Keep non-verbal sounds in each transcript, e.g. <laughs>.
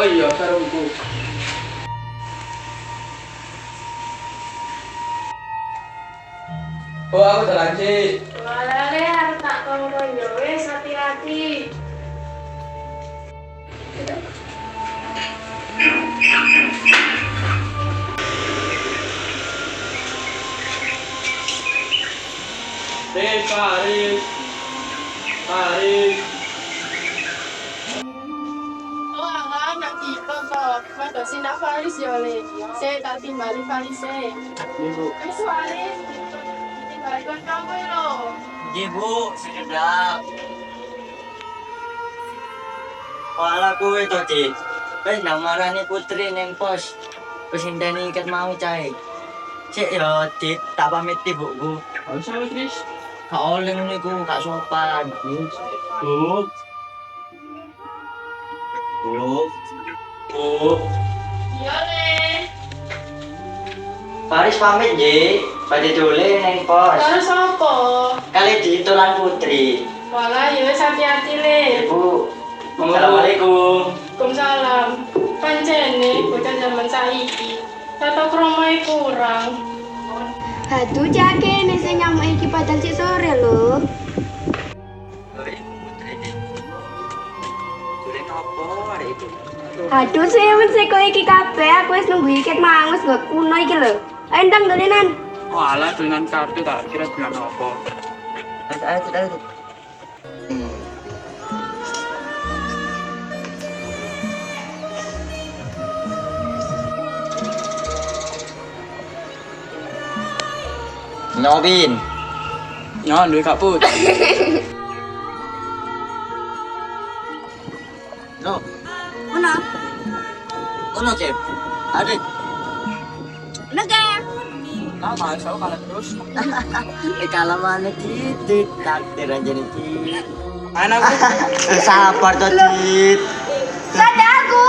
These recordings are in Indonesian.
Oh iya, sarungku. Oh, aku jalan sih. Walale tak yo wis hati-hati. Paris. Paris. Si nak Faris yo le. Saya tak timbali Faris e. Ibu. Wis Faris, timbali kamu lo. Iya bu, sekedap. Wala kuwe to di. Wis marani putri ning pos. Wis ndani ikat mau cahe. Cek yo di tak pamit di buku. Oh, sama Tris. Gak oleh ngene iku, gak sopan. Bu. Bu. Bu. Iya. Paris pamit nggih. Badhe dole ning pos. Terus apa? Kali di tulan putri. Walah yo wis hati-hati le. Ibu. Assalamualaikum. Waalaikumsalam. Pancene bocah zaman saiki. Tata kromoe kurang. Aduh, jake Aduh, saya mesti kok iki kabeh aku wis nunggu iket mangus gak kuno iki lho. Ayo ndang dolenan. Oh, alah dengan kartu tak kira dengan apa. Ayo, ayo, ayo. Nobin. Ya, duwe kaput. No? Ono Kep. Ada. Naga. Lama, saya kalah terus. <laughs> Eh kalau mana titit takdir aja nih tit. Anak <laughs> Sabar tuh tit. Ada aku.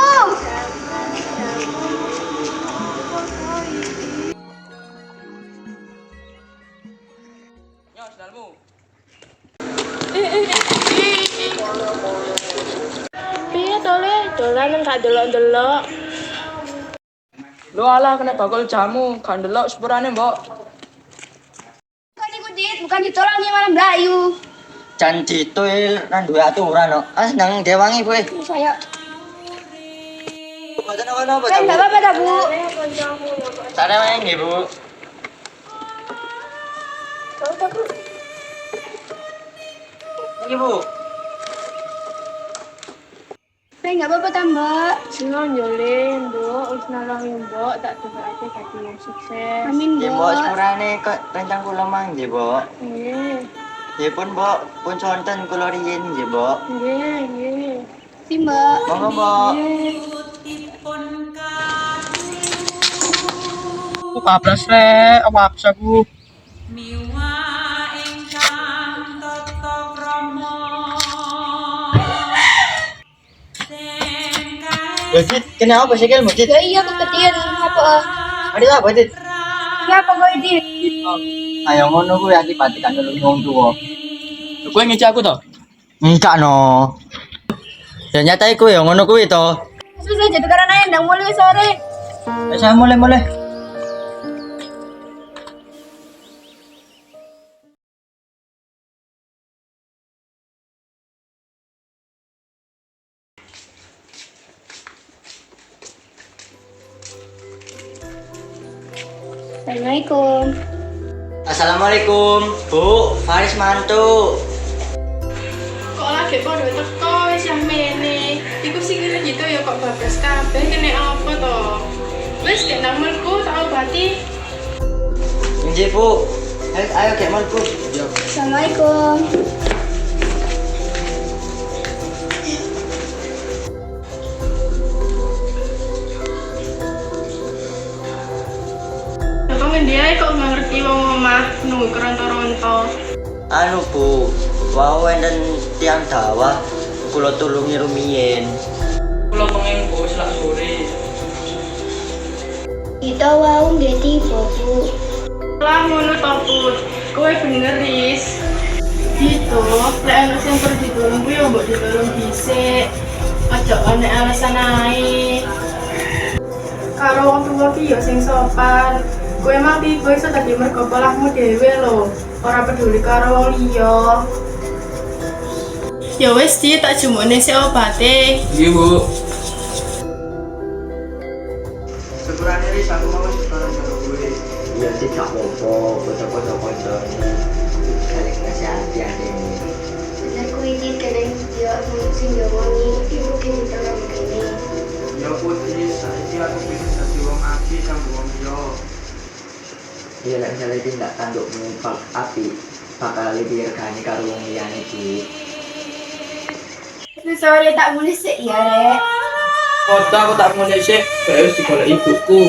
Yo, sendalmu. Piye to le? Dolan gak delok-delok. Lu alah kena bakul jamu, kan delok sepurane, Mbok. Bukan iku dit, bukan ditolong malam Melayu. Jan ditul nang duwe aturan no. Ah nang dewangi kowe. Saya. Mboten apa-apa Kan enggak apa-apa dah, Bu. Sana wae nggih, Bu. Ini Bu. Kan enggak apa-apa dah, Mbak. Senang yo le, Mbok. Mbok tak doaake dadi wong sukses. Amin, Mbok Mbak. sepurane kok rencang kula mang nggih, Mbok. Nggih, Nggih pun, Mbok. Pun sonten kula riyin nggih, Mbok. nggih, nggih. Si Mbak. Monggo, Mbok. Aku bablas rek, apa habis aku? miwa sing Lho, Dit, kena apa sih kel, Dit? Ya iya keketian apa? Ada apa, Dit? Ya apa kau dit? Ayo ngono kuwi akibat kan dulu tuwa. Lu kowe ngece aku to? Enggak no. Ya nyata iku ya ngono kuwi to. Susah jadi karena endang mulai sore. Eh, Saya mulai mulai. Assalamualaikum. Assalamualaikum, Bu. Faris mantu. Kok lagi podo teko wis yang mene. Iku sing ngene gitu ya kok bablas kabeh kene apa to? Wis nang melku tak obati. Nggih, Bu. Ayo, ayo Bu. Assalamualaikum. Keronto-ronto. Anu, Bu. Wau enten tiang dawa kula tulungi rumiyin. Kula pengen bos lak sore. Kita wau nggak tiba bu. Lah ngono to, Put. Kowe bener, Ris. Gitu, lek ana sing perlu ya mbok ditolong dhisik. Aja ana alasan ae. Karo wong tuwa ki yo sing sopan. Kowe emang tiba iso dadi mergo polahmu dhewe lho. Ora peduli karo wong liya. Ya wis di tak jumukne si obate. Iya bu. Tindak tandukmu pak api bakal lebih regani karo wong liyane. Wis sore tak mulai sik ya rek. Foto aku tak mulai sih. Kayak wis digolek ibuku.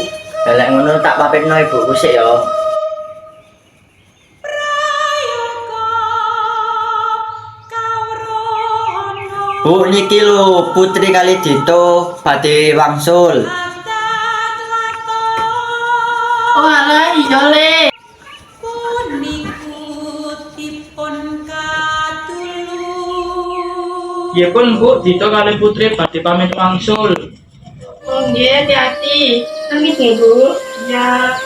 Lelek ngono tak papitno ibuku sik ya. Bu niki lho putri kali Dito badhe wangsul. Oh alah iya le. Katulung Iya pun bu, Dito kali putri badhe pamit wangsul. Oh nggih hati-hati. Permisi bu. Ya.